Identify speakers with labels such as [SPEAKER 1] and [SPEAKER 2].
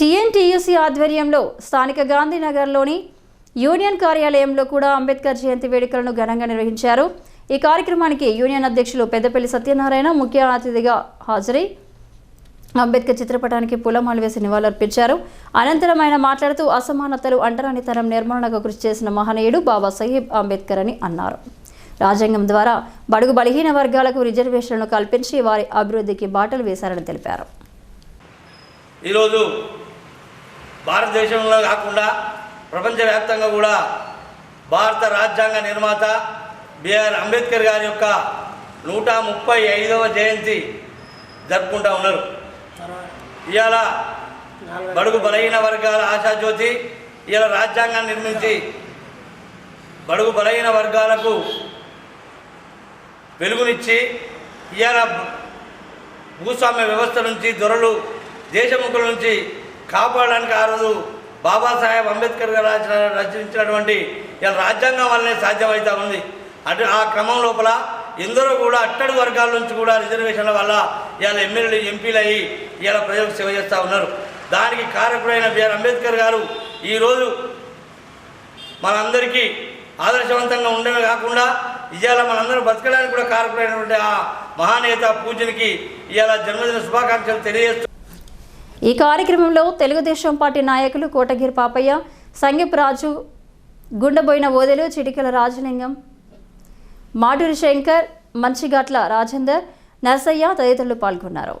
[SPEAKER 1] TNTUC ఆధ్వర్యంలో స్థానిక గాంధీనగర్లోని union కార్యాలయంలో కూడా అంబేద్కర్ జయంతి వేడుకలను ఘనంగా నిర్వహించారు. ఈ కార్యక్రమానికి యూనియన్ అధ్యక్షులు పెద్దపల్లి సత్యనారాయణ ముఖ్య అతిథిగా హాజరై అంబేద్కర్ చిత్రపటానికి పూలమాలు వేసి నివాళులర్పించారు. అనంతరం ఆయన మాట్లాడుతూ అసమానతలు అంటరానితనం నిర్మూలనకు కృషి చేసిన మహనీయుడు బాబాసాహెబ్ అంబేద్కర్ అని అన్నారు. రాజ్యాంగం ద్వారా బడుగు బలహీన వర్గాలకు రిజర్వేషన్లను కల్పించి వారి అభివృద్ధికి బాటలు వేశారని తెలిపారు.
[SPEAKER 2] ఈరోజు భారతదేశంలో కాకుండా ప్రపంచవ్యాప్తంగా కూడా భారత రాజ్యాంగ నిర్మాత బిఆర్ అంబేద్కర్ గారి యొక్క నూట ముప్పై ఐదవ జయంతి జరుపుకుంటూ ఉన్నారు. ఇవాళ బడుగు బలహీన వర్గాల ఆశాజ్యోతి ఇవాళ రాజ్యాంగాన్ని నిర్మించి బడుగు బలహీన వర్గాలకు వెలుగునిచ్చి ఇవాళ భూస్వామ్య వ్యవస్థ నుంచి దొరలు దేశముఖుల నుంచి కాపాడడానికి ఆ రోజు బాబాసాహెబ్ అంబేద్కర్ గారు రచన రచించినటువంటి ఇలా రాజ్యాంగం వల్లనే సాధ్యమవుతా ఉంది. అటు ఆ క్రమం లోపల ఎందరో కూడా అట్టడి వర్గాల నుంచి కూడా రిజర్వేషన్ల వల్ల ఇవాళ ఎమ్మెల్యేలు ఎంపీలు అయ్యి ఇవాళ ప్రజలకు సేవ చేస్తూ ఉన్నారు. దానికి కారకుడైన బిఆర్ అంబేద్కర్ గారు ఈరోజు మనందరికీ ఆదర్శవంతంగా ఉండమే కాకుండా ఇవాళ మనందరం బతకడానికి కూడా కారకుడైనటువంటి ఆ మహానేత పూజనికి ఇవాళ జన్మదిన శుభాకాంక్షలు తెలియజేస్తూ
[SPEAKER 1] ఈ కార్యక్రమంలో తెలుగుదేశం పార్టీ నాయకులు కోటగిరి పాపయ్య సంగీప్ రాజు గుండెబోయిన ఓదెలు చిటికల రాజలింగం మాటూరి శంకర్ మంచిగట్ల రాజేందర్ నర్సయ్య తదితరులు పాల్గొన్నారు.